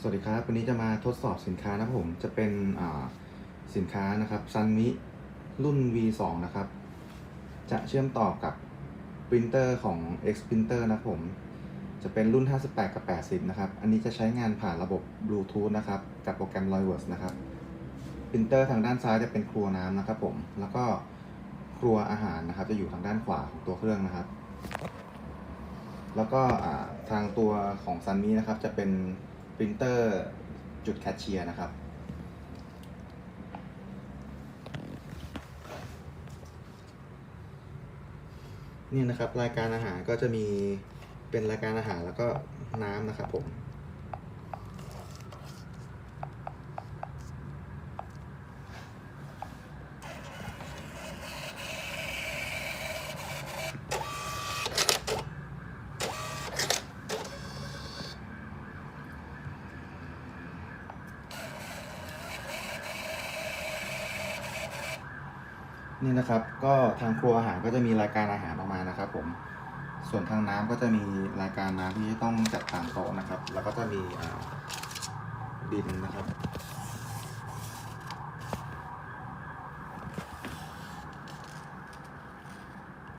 สวัสดีครับ วันนี้จะมาทดสอบสินค้านะครับผม จะเป็นสินค้านะครับซันมิรุ่น V2 นะครับ จะเชื่อมต่อกับปรินเตอร์ของ X Printer นะครับผม จะเป็นรุ่น 58 กับ 80 นะครับ อันนี้จะใช้งานผ่านระบบบลูทูธนะครับ กับโปรแกรม r o y w o r d s นะครับปรินเตอร์ทางด้านซ้ายจะเป็นครัวน้ำนะครับผม แล้วก็ครัวอาหารนะครับ จะอยู่ทางด้านขวาของตัวเครื่องนะครับ แล้วก็ทางตัวของซันนี้นะครับจะเป็น ปรินเตอร์จุดแคชเชียร์นะครับ นี่นะครับรายการอาหารก็จะมีเป็นรายการอาหารแล้วก็น้ำนะครับผม นี่นะครับ ก็ทางครัวอาหารก็จะมีรายการอาหารออกมานะครับผม ส่วนทางน้ำก็จะมีรายการน้ำที่ต้องจัดตามโต๊ะนะครับ แล้วก็จะมีดินนะครับ